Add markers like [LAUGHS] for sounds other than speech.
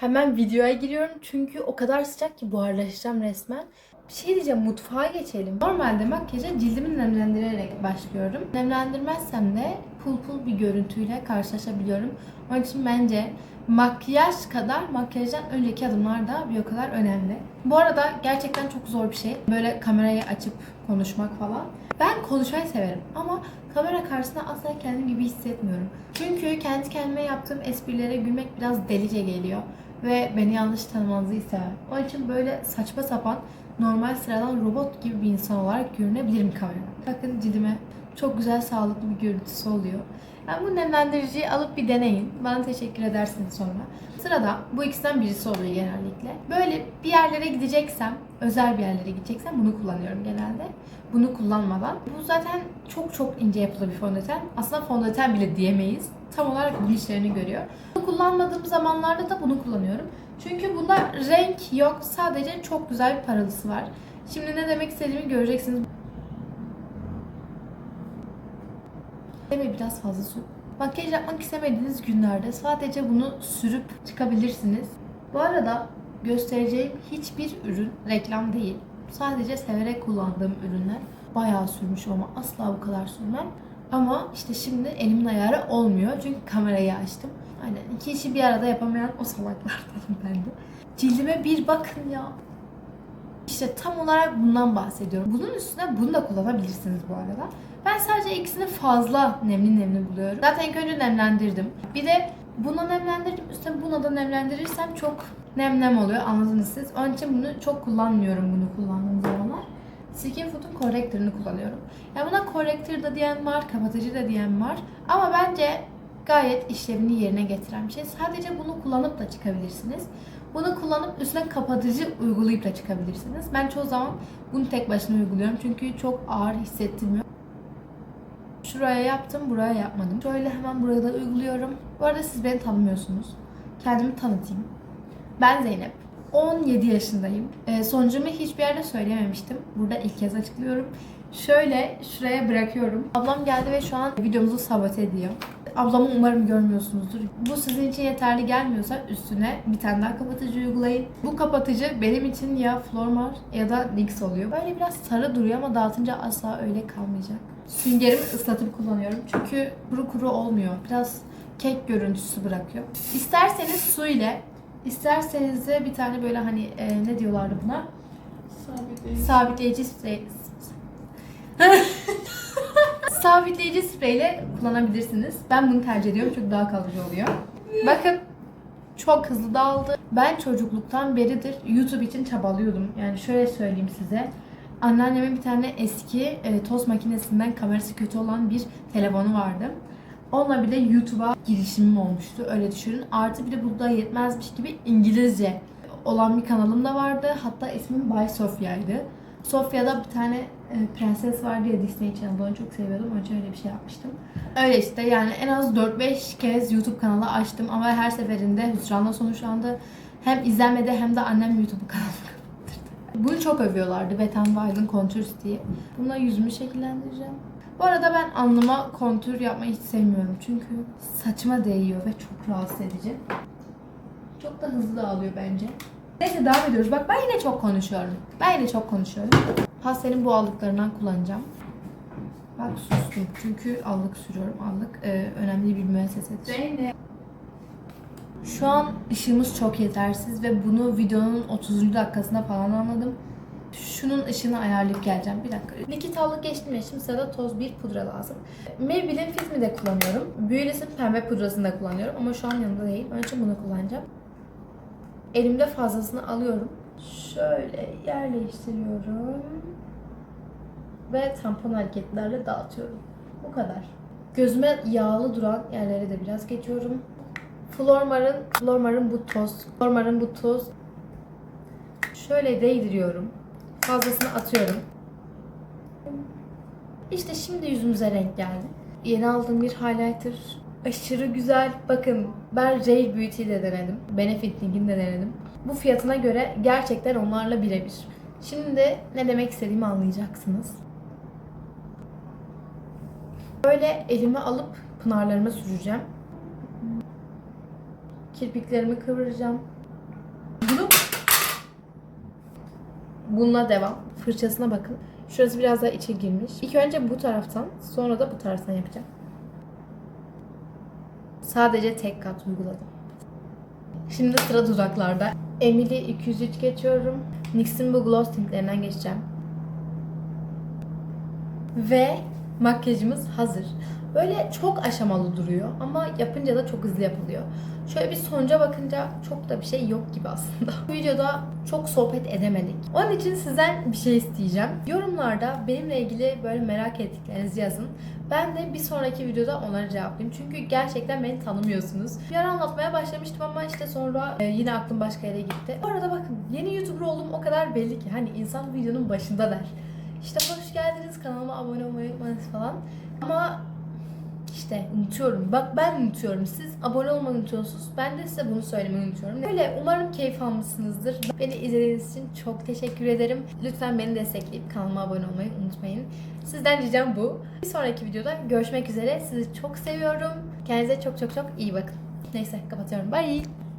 Hemen videoya giriyorum çünkü o kadar sıcak ki buharlaşacağım resmen. Bir şey diyeceğim mutfağa geçelim. Normalde makyaja cildimi nemlendirerek başlıyorum. Nemlendirmezsem de pul pul bir görüntüyle karşılaşabiliyorum. Onun için bence makyaj kadar makyajdan önceki adımlar da bir o kadar önemli. Bu arada gerçekten çok zor bir şey. Böyle kamerayı açıp konuşmak falan. Ben konuşmayı severim ama kamera karşısında asla kendim gibi hissetmiyorum. Çünkü kendi kendime yaptığım esprilere gülmek biraz delice geliyor. Ve beni yanlış tanımanızı istemem. Onun için böyle saçma sapan normal sıradan robot gibi bir insan olarak görünebilirim kamerada. Bakın cildime çok güzel sağlıklı bir görüntüsü oluyor. Yani bu nemlendiriciyi alıp bir deneyin. Bana teşekkür edersiniz sonra. Sırada bu ikisinden birisi oluyor genellikle. Böyle bir yerlere gideceksem, özel bir yerlere gideceksem bunu kullanıyorum genelde. Bunu kullanmadan. Bu zaten çok çok ince yapılı bir fondöten. Aslında fondöten bile diyemeyiz. Tam olarak bunun işlerini görüyor. Bunu kullanmadığım zamanlarda da bunu kullanıyorum. Çünkü bunda renk yok. Sadece çok güzel bir paralısı var. Şimdi ne demek istediğimi göreceksiniz. Ve biraz fazla su. Makyaj yapmak istemediğiniz günlerde sadece bunu sürüp çıkabilirsiniz. Bu arada göstereceğim hiçbir ürün reklam değil. Sadece severek kullandığım ürünler. Bayağı sürmüşüm ama asla bu kadar sürmem. Ama işte şimdi elimin ayarı olmuyor çünkü kamerayı açtım. Aynen iki işi bir arada yapamayan o salaklardanım ben de. Cildime bir bakın ya. İşte tam olarak bundan bahsediyorum. Bunun üstüne bunu da kullanabilirsiniz bu arada. Ben sadece ikisini fazla nemli nemli buluyorum. Zaten ilk önce nemlendirdim. Bir de buna nemlendirdim. Üstüne buna da nemlendirirsem çok nem nem oluyor anladınız siz. Onun için bunu çok kullanmıyorum bunu kullandığım zamanlar. Skin Food'un corrector'ını kullanıyorum. Ya buna corrector da diyen var, kapatıcı da diyen var. Ama bence gayet işlevini yerine getiren bir şey. Sadece bunu kullanıp da çıkabilirsiniz. Bunu kullanıp üstüne kapatıcı uygulayıp da çıkabilirsiniz. Ben çoğu zaman bunu tek başına uyguluyorum çünkü çok ağır hissettirmiyor. Şuraya yaptım, buraya yapmadım. Şöyle hemen buraya da uyguluyorum. Bu arada siz beni tanımıyorsunuz. Kendimi tanıtayım. Ben Zeynep. 17 yaşındayım. Ee, sonucumu hiçbir yerde söylememiştim. Burada ilk kez açıklıyorum. Şöyle şuraya bırakıyorum. Ablam geldi ve şu an videomuzu sabote ediyor. Ablamı umarım görmüyorsunuzdur. Bu sizin için yeterli gelmiyorsa üstüne bir tane daha kapatıcı uygulayın. Bu kapatıcı benim için ya Flormar ya da NYX oluyor. Böyle biraz sarı duruyor ama dağıtınca asla öyle kalmayacak. Süngerimi ıslatıp kullanıyorum. Çünkü kuru kuru olmuyor. Biraz kek görüntüsü bırakıyor. İsterseniz su ile, isterseniz de bir tane böyle hani e, ne diyorlardı buna? Sabitleyici. Sabitleyici. Sabitleyici spreyle kullanabilirsiniz. Ben bunu tercih ediyorum çünkü daha kalıcı oluyor. Bakın çok hızlı dağıldı. Ben çocukluktan beridir YouTube için çabalıyordum. Yani şöyle söyleyeyim size. Anneannemin bir tane eski e, tost makinesinden kamerası kötü olan bir telefonu vardı. Onunla bir de YouTube'a girişimim olmuştu. Öyle düşünün. Artı bir de bu da yetmezmiş gibi İngilizce olan bir kanalım da vardı. Hatta ismim Bay Sofya'ydı. Sofya'da bir tane e, prenses vardı ya Disney Channel'da onu çok seviyordum. Onun için öyle bir şey yapmıştım. Öyle işte yani en az 4-5 kez YouTube kanalı açtım ama her seferinde hüsranla sonuçlandı. Hem izlenmedi hem de annem YouTube kanalı [LAUGHS] kapattırdı. Bunu çok övüyorlardı Wet n Wild'ın Contours diye. Bununla yüzümü şekillendireceğim. Bu arada ben alnıma kontür yapmayı hiç sevmiyorum. Çünkü saçıma değiyor ve çok rahatsız edici. Çok da hızlı dağılıyor bence. Neyse devam ediyoruz. Bak ben yine çok konuşuyorum. Ben yine çok konuşuyorum. Pastenin bu allıklarından kullanacağım. Bak sustum. Çünkü allık sürüyorum. Allık e, önemli bir müessesedir. Zeynep. Şu an ışığımız çok yetersiz ve bunu videonun 30. dakikasında falan anladım. Şunun ışığını ayarlayıp geleceğim. Bir dakika. Likit allık geçtim ya. Şimdi sırada toz bir pudra lazım. Maybelline Fit Me de kullanıyorum. Beauty's'in pembe pudrasını da kullanıyorum. Ama şu an yanımda değil. İçin bunu kullanacağım. Elimde fazlasını alıyorum. Şöyle yerleştiriyorum. Ve tampon hareketlerle dağıtıyorum. Bu kadar. Gözüme yağlı duran yerlere de biraz geçiyorum. Flormar'ın Flormar'ın bu toz. Flormar'ın bu toz. Şöyle değdiriyorum. Fazlasını atıyorum. İşte şimdi yüzümüze renk geldi. Yeni aldığım bir highlighter. Aşırı güzel. Bakın ben Rave Beauty de denedim. Benefit Link'in de denedim. Bu fiyatına göre gerçekten onlarla birebir. Şimdi ne demek istediğimi anlayacaksınız. Böyle elime alıp pınarlarıma süreceğim. Kirpiklerimi kıvıracağım. Durup bununla devam. Fırçasına bakın. Şurası biraz daha içe girmiş. İlk önce bu taraftan sonra da bu taraftan yapacağım. Sadece tek kat uyguladım. Şimdi sıra dudaklarda. Emily 203 geçiyorum. NYX'in bu gloss tintlerinden geçeceğim. Ve makyajımız hazır. Böyle çok aşamalı duruyor ama yapınca da çok hızlı yapılıyor. Şöyle bir sonuca bakınca çok da bir şey yok gibi aslında. [LAUGHS] Bu videoda çok sohbet edemedik. Onun için sizden bir şey isteyeceğim. Yorumlarda benimle ilgili böyle merak ettiklerinizi yazın. Ben de bir sonraki videoda onları cevaplayayım. Çünkü gerçekten beni tanımıyorsunuz. Bir ara anlatmaya başlamıştım ama işte sonra e, yine aklım başka yere gitti. Bu arada bakın yeni YouTuber olduğum o kadar belli ki. Hani insan videonun başında der. İşte hoş geldiniz kanalıma abone olmayı unutmayınız falan. Ama işte unutuyorum. Bak ben unutuyorum. Siz abone olmayı unutuyorsunuz. Ben de size bunu söylemeyi unutuyorum. Öyle umarım keyif almışsınızdır. Beni izlediğiniz için çok teşekkür ederim. Lütfen beni destekleyip kanalıma abone olmayı unutmayın. Sizden ricam bu. Bir sonraki videoda görüşmek üzere. Sizi çok seviyorum. Kendinize çok çok çok iyi bakın. Neyse kapatıyorum. Bye.